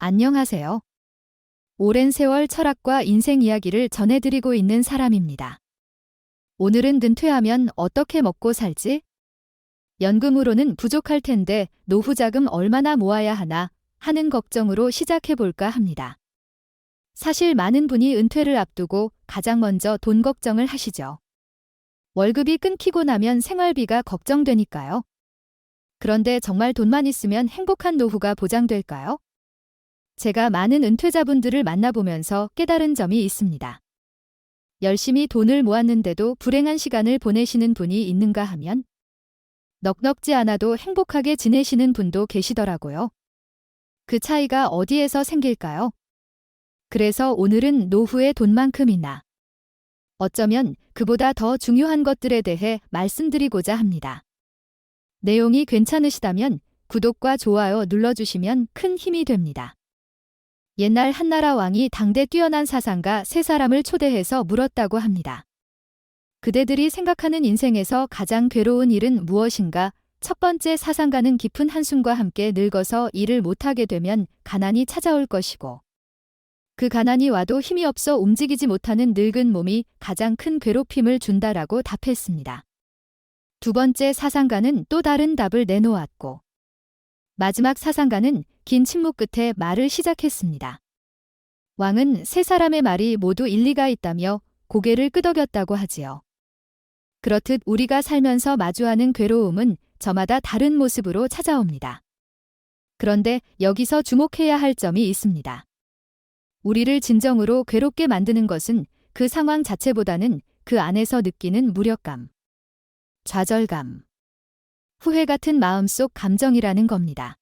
안녕하세요. 오랜 세월 철학과 인생 이야기를 전해드리고 있는 사람입니다. 오늘은 은퇴하면 어떻게 먹고 살지? 연금으로는 부족할 텐데 노후 자금 얼마나 모아야 하나 하는 걱정으로 시작해볼까 합니다. 사실 많은 분이 은퇴를 앞두고 가장 먼저 돈 걱정을 하시죠. 월급이 끊기고 나면 생활비가 걱정되니까요. 그런데 정말 돈만 있으면 행복한 노후가 보장될까요? 제가 많은 은퇴자분들을 만나보면서 깨달은 점이 있습니다. 열심히 돈을 모았는데도 불행한 시간을 보내시는 분이 있는가 하면 넉넉지 않아도 행복하게 지내시는 분도 계시더라고요. 그 차이가 어디에서 생길까요? 그래서 오늘은 노후의 돈만큼이나 어쩌면 그보다 더 중요한 것들에 대해 말씀드리고자 합니다. 내용이 괜찮으시다면 구독과 좋아요 눌러주시면 큰 힘이 됩니다. 옛날 한나라 왕이 당대 뛰어난 사상가 세 사람을 초대해서 물었다고 합니다. 그대들이 생각하는 인생에서 가장 괴로운 일은 무엇인가? 첫 번째 사상가는 깊은 한숨과 함께 늙어서 일을 못하게 되면 가난이 찾아올 것이고, 그 가난이 와도 힘이 없어 움직이지 못하는 늙은 몸이 가장 큰 괴롭힘을 준다라고 답했습니다. 두 번째 사상가는 또 다른 답을 내놓았고, 마지막 사상가는 긴 침묵 끝에 말을 시작했습니다. 왕은 세 사람의 말이 모두 일리가 있다며 고개를 끄덕였다고 하지요. 그렇듯 우리가 살면서 마주하는 괴로움은 저마다 다른 모습으로 찾아옵니다. 그런데 여기서 주목해야 할 점이 있습니다. 우리를 진정으로 괴롭게 만드는 것은 그 상황 자체보다는 그 안에서 느끼는 무력감, 좌절감, 후회 같은 마음속 감정이라는 겁니다.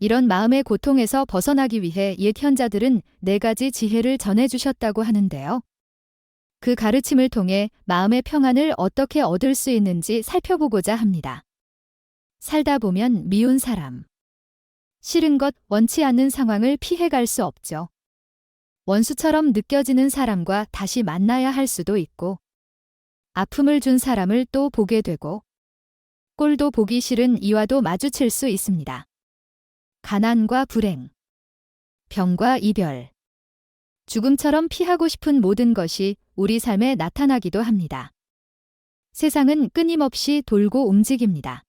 이런 마음의 고통에서 벗어나기 위해 옛 현자들은 네 가지 지혜를 전해주셨다고 하는데요. 그 가르침을 통해 마음의 평안을 어떻게 얻을 수 있는지 살펴보고자 합니다. 살다 보면 미운 사람. 싫은 것, 원치 않는 상황을 피해갈 수 없죠. 원수처럼 느껴지는 사람과 다시 만나야 할 수도 있고, 아픔을 준 사람을 또 보게 되고, 꼴도 보기 싫은 이와도 마주칠 수 있습니다. 가난과 불행, 병과 이별, 죽음처럼 피하고 싶은 모든 것이 우리 삶에 나타나기도 합니다. 세상은 끊임없이 돌고 움직입니다.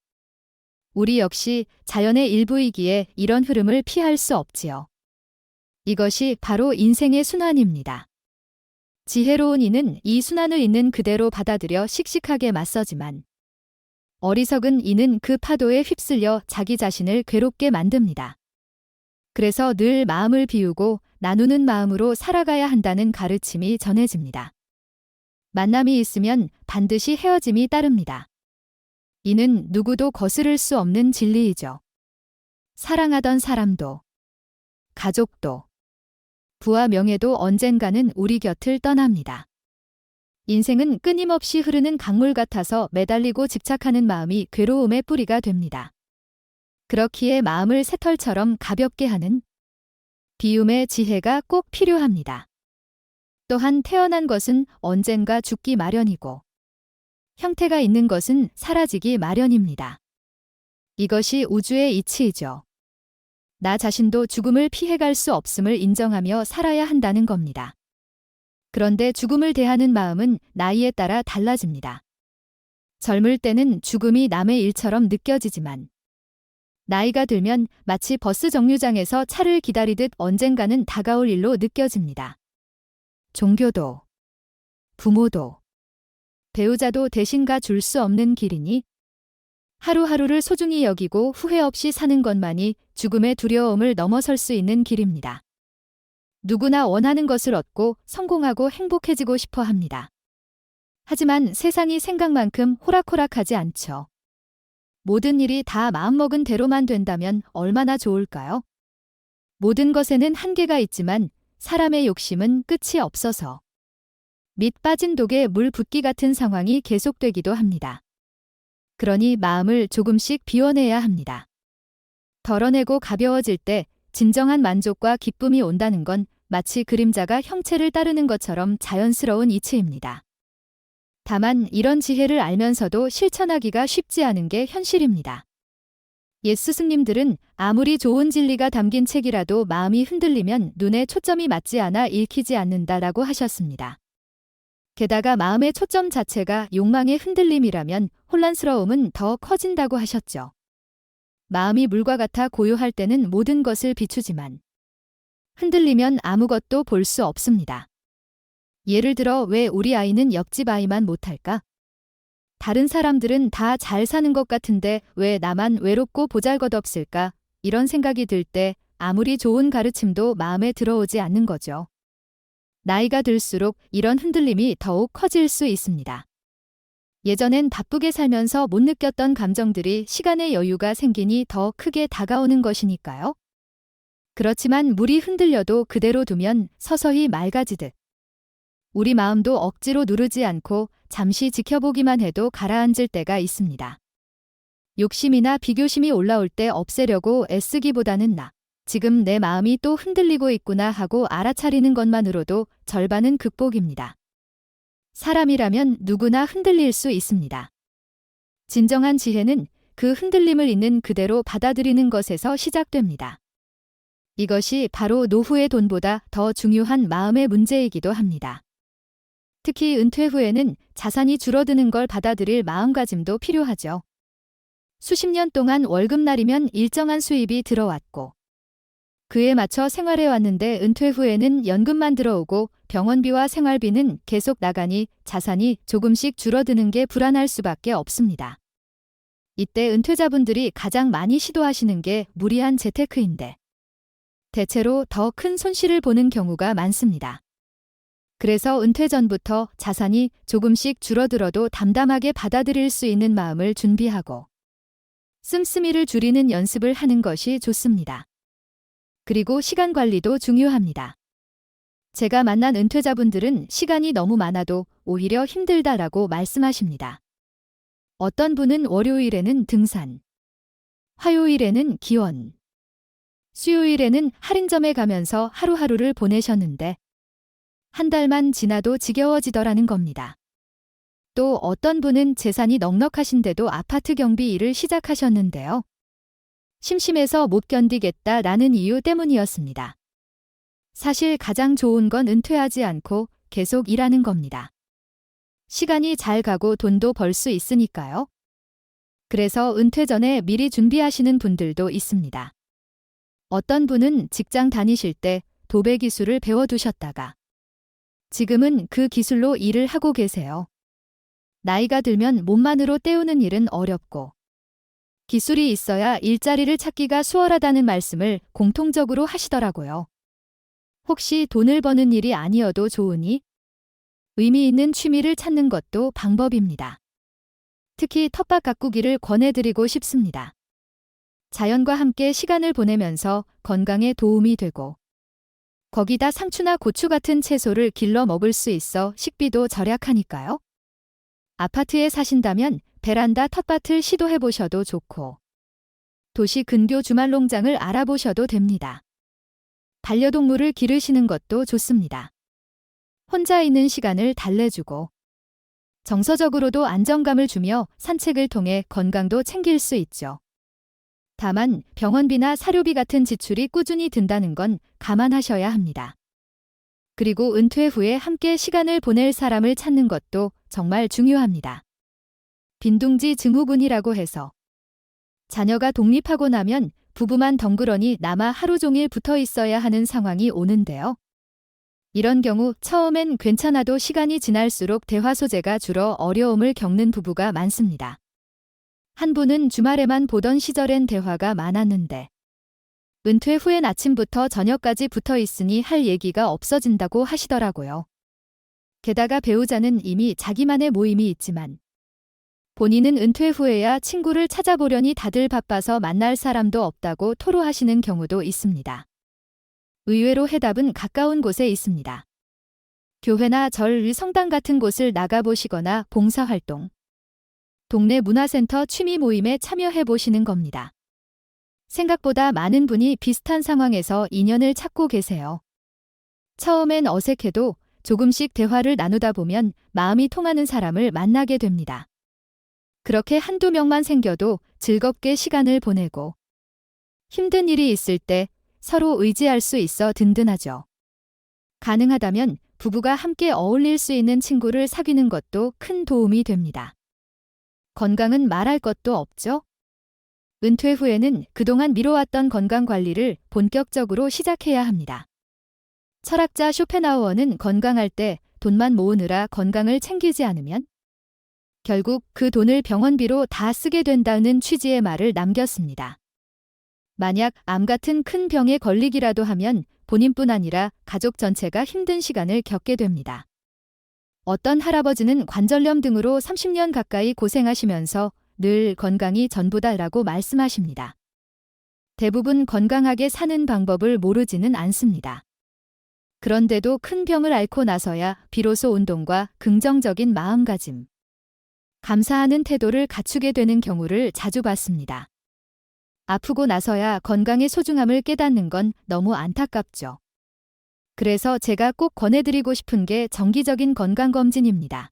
우리 역시 자연의 일부이기에 이런 흐름을 피할 수 없지요. 이것이 바로 인생의 순환입니다. 지혜로운 이는 이 순환을 있는 그대로 받아들여 씩씩하게 맞서지만 어리석은 이는 그 파도에 휩쓸려 자기 자신을 괴롭게 만듭니다. 그래서 늘 마음을 비우고 나누는 마음으로 살아가야 한다는 가르침이 전해집니다. 만남이 있으면 반드시 헤어짐이 따릅니다. 이는 누구도 거스를 수 없는 진리이죠. 사랑하던 사람도, 가족도, 부와 명예도 언젠가는 우리 곁을 떠납니다. 인생은 끊임없이 흐르는 강물 같아서 매달리고 집착하는 마음이 괴로움의 뿌리가 됩니다. 그렇기에 마음을 새털처럼 가볍게 하는 비움의 지혜가 꼭 필요합니다. 또한 태어난 것은 언젠가 죽기 마련이고 형태가 있는 것은 사라지기 마련입니다. 이것이 우주의 이치이죠. 나 자신도 죽음을 피해갈 수 없음을 인정하며 살아야 한다는 겁니다. 그런데 죽음을 대하는 마음은 나이에 따라 달라집니다. 젊을 때는 죽음이 남의 일처럼 느껴지지만 나이가 들면 마치 버스 정류장에서 차를 기다리듯 언젠가는 다가올 일로 느껴집니다. 종교도, 부모도, 배우자도 대신 가 줄 수 없는 길이니 하루하루를 소중히 여기고 후회 없이 사는 것만이 죽음의 두려움을 넘어설 수 있는 길입니다. 누구나 원하는 것을 얻고 성공하고 행복해지고 싶어 합니다. 하지만 세상이 생각만큼 호락호락하지 않죠. 모든 일이 다 마음먹은 대로만 된다면 얼마나 좋을까요? 모든 것에는 한계가 있지만 사람의 욕심은 끝이 없어서 밑 빠진 독에 물 붓기 같은 상황이 계속되기도 합니다. 그러니 마음을 조금씩 비워내야 합니다. 덜어내고 가벼워질 때 진정한 만족과 기쁨이 온다는 건 마치 그림자가 형체를 따르는 것처럼 자연스러운 이치입니다. 다만 이런 지혜를 알면서도 실천하기가 쉽지 않은 게 현실입니다. 옛 스승님들은 아무리 좋은 진리가 담긴 책이라도 마음이 흔들리면 눈에 초점이 맞지 않아 읽히지 않는다라고 하셨습니다. 게다가 마음의 초점 자체가 욕망의 흔들림이라면 혼란스러움은 더 커진다고 하셨죠. 마음이 물과 같아 고요할 때는 모든 것을 비추지만 흔들리면 아무것도 볼 수 없습니다. 예를 들어 왜 우리 아이는 옆집 아이만 못할까? 다른 사람들은 다 잘 사는 것 같은데 왜 나만 외롭고 보잘것없을까? 이런 생각이 들 때 아무리 좋은 가르침도 마음에 들어오지 않는 거죠. 나이가 들수록 이런 흔들림이 더욱 커질 수 있습니다. 예전엔 바쁘게 살면서 못 느꼈던 감정들이 시간의 여유가 생기니 더 크게 다가오는 것이니까요. 그렇지만 물이 흔들려도 그대로 두면 서서히 맑아지듯 우리 마음도 억지로 누르지 않고 잠시 지켜보기만 해도 가라앉을 때가 있습니다. 욕심이나 비교심이 올라올 때 없애려고 애쓰기보다는 나. 지금 내 마음이 또 흔들리고 있구나 하고 알아차리는 것만으로도 절반은 극복입니다. 사람이라면 누구나 흔들릴 수 있습니다. 진정한 지혜는 그 흔들림을 있는 그대로 받아들이는 것에서 시작됩니다. 이것이 바로 노후의 돈보다 더 중요한 마음의 문제이기도 합니다. 특히 은퇴 후에는 자산이 줄어드는 걸 받아들일 마음가짐도 필요하죠. 수십 년 동안 월급날이면 일정한 수입이 들어왔고, 그에 맞춰 생활해 왔는데 은퇴 후에는 연금만 들어오고 병원비와 생활비는 계속 나가니 자산이 조금씩 줄어드는 게 불안할 수밖에 없습니다. 이때 은퇴자분들이 가장 많이 시도하시는 게 무리한 재테크인데, 대체로 더 큰 손실을 보는 경우가 많습니다. 그래서 은퇴 전부터 자산이 조금씩 줄어들어도 담담하게 받아들일 수 있는 마음을 준비하고 씀씀이를 줄이는 연습을 하는 것이 좋습니다. 그리고 시간 관리도 중요합니다. 제가 만난 은퇴자분들은 시간이 너무 많아도 오히려 힘들다라고 말씀하십니다. 어떤 분은 월요일에는 등산, 화요일에는 기원, 수요일에는 할인점에 가면서 하루하루를 보내셨는데 한 달만 지나도 지겨워지더라는 겁니다. 또 어떤 분은 재산이 넉넉하신데도 아파트 경비 일을 시작하셨는데요. 심심해서 못 견디겠다 라는 이유 때문이었습니다. 사실 가장 좋은 건 은퇴하지 않고 계속 일하는 겁니다. 시간이 잘 가고 돈도 벌 수 있으니까요. 그래서 은퇴 전에 미리 준비하시는 분들도 있습니다. 어떤 분은 직장 다니실 때 도배 기술을 배워두셨다가 지금은 그 기술로 일을 하고 계세요. 나이가 들면 몸만으로 때우는 일은 어렵고 기술이 있어야 일자리를 찾기가 수월하다는 말씀을 공통적으로 하시더라고요. 혹시 돈을 버는 일이 아니어도 좋으니 의미 있는 취미를 찾는 것도 방법입니다. 특히 텃밭 가꾸기를 권해드리고 싶습니다. 자연과 함께 시간을 보내면서 건강에 도움이 되고 거기다 상추나 고추 같은 채소를 길러 먹을 수 있어 식비도 절약하니까요. 아파트에 사신다면 베란다 텃밭을 시도해 보셔도 좋고 도시 근교 주말 농장을 알아보셔도 됩니다. 반려동물을 기르시는 것도 좋습니다. 혼자 있는 시간을 달래주고 정서적으로도 안정감을 주며 산책을 통해 건강도 챙길 수 있죠. 다만 병원비나 사료비 같은 지출이 꾸준히 든다는 건 감안하셔야 합니다. 그리고 은퇴 후에 함께 시간을 보낼 사람을 찾는 것도 정말 중요합니다. 빈둥지 증후군이라고 해서 자녀가 독립하고 나면 부부만 덩그러니 남아 하루 종일 붙어 있어야 하는 상황이 오는데요. 이런 경우 처음엔 괜찮아도 시간이 지날수록 대화 소재가 줄어 어려움을 겪는 부부가 많습니다. 한 분은 주말에만 보던 시절엔 대화가 많았는데 은퇴 후엔 아침부터 저녁까지 붙어 있으니 할 얘기가 없어진다고 하시더라고요. 게다가 배우자는 이미 자기만의 모임이 있지만 본인은 은퇴 후에야 친구를 찾아보려니 다들 바빠서 만날 사람도 없다고 토로하시는 경우도 있습니다. 의외로 해답은 가까운 곳에 있습니다. 교회나 절, 성당 같은 곳을 나가보시거나 봉사활동, 동네 문화센터 취미 모임에 참여해 보시는 겁니다. 생각보다 많은 분이 비슷한 상황에서 인연을 찾고 계세요. 처음엔 어색해도 조금씩 대화를 나누다 보면 마음이 통하는 사람을 만나게 됩니다. 그렇게 한두 명만 생겨도 즐겁게 시간을 보내고 힘든 일이 있을 때 서로 의지할 수 있어 든든하죠. 가능하다면 부부가 함께 어울릴 수 있는 친구를 사귀는 것도 큰 도움이 됩니다. 건강은 말할 것도 없죠? 은퇴 후에는 그동안 미뤄왔던 건강 관리를 본격적으로 시작해야 합니다. 철학자 쇼펜하우어는 건강할 때 돈만 모으느라 건강을 챙기지 않으면 결국 그 돈을 병원비로 다 쓰게 된다는 취지의 말을 남겼습니다. 만약 암 같은 큰 병에 걸리기라도 하면 본인뿐 아니라 가족 전체가 힘든 시간을 겪게 됩니다. 어떤 할아버지는 관절염 등으로 30년 가까이 고생하시면서 늘 건강이 전부다라고 말씀하십니다. 대부분 건강하게 사는 방법을 모르지는 않습니다. 그런데도 큰 병을 앓고 나서야 비로소 운동과 긍정적인 마음가짐, 감사하는 태도를 갖추게 되는 경우를 자주 봤습니다. 아프고 나서야 건강의 소중함을 깨닫는 건 너무 안타깝죠. 그래서 제가 꼭 권해드리고 싶은 게 정기적인 건강검진입니다.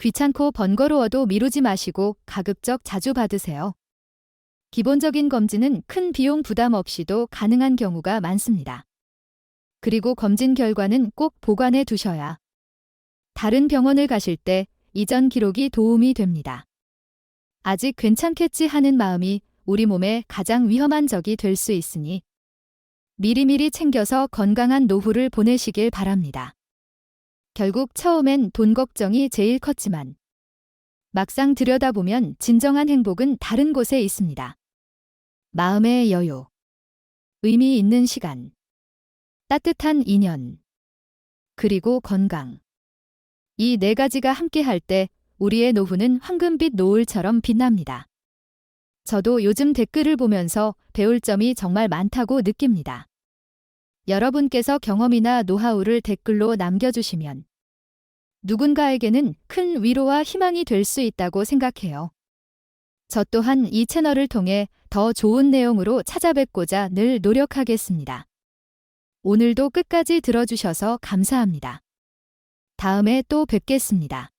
귀찮고 번거로워도 미루지 마시고 가급적 자주 받으세요. 기본적인 검진은 큰 비용 부담 없이도 가능한 경우가 많습니다. 그리고 검진 결과는 꼭 보관해 두셔야 다른 병원을 가실 때 이전 기록이 도움이 됩니다. 아직 괜찮겠지 하는 마음이 우리 몸에 가장 위험한 적이 될 수 있으니 미리미리 챙겨서 건강한 노후를 보내시길 바랍니다. 결국 처음엔 돈 걱정이 제일 컸지만 막상 들여다보면 진정한 행복은 다른 곳에 있습니다. 마음의 여유, 의미 있는 시간, 따뜻한 인연, 그리고 건강. 이 네 가지가 함께 할 때 우리의 노후는 황금빛 노을처럼 빛납니다. 저도 요즘 댓글을 보면서 배울 점이 정말 많다고 느낍니다. 여러분께서 경험이나 노하우를 댓글로 남겨주시면 누군가에게는 큰 위로와 희망이 될 수 있다고 생각해요. 저 또한 이 채널을 통해 더 좋은 내용으로 찾아뵙고자 늘 노력하겠습니다. 오늘도 끝까지 들어주셔서 감사합니다. 다음에 또 뵙겠습니다.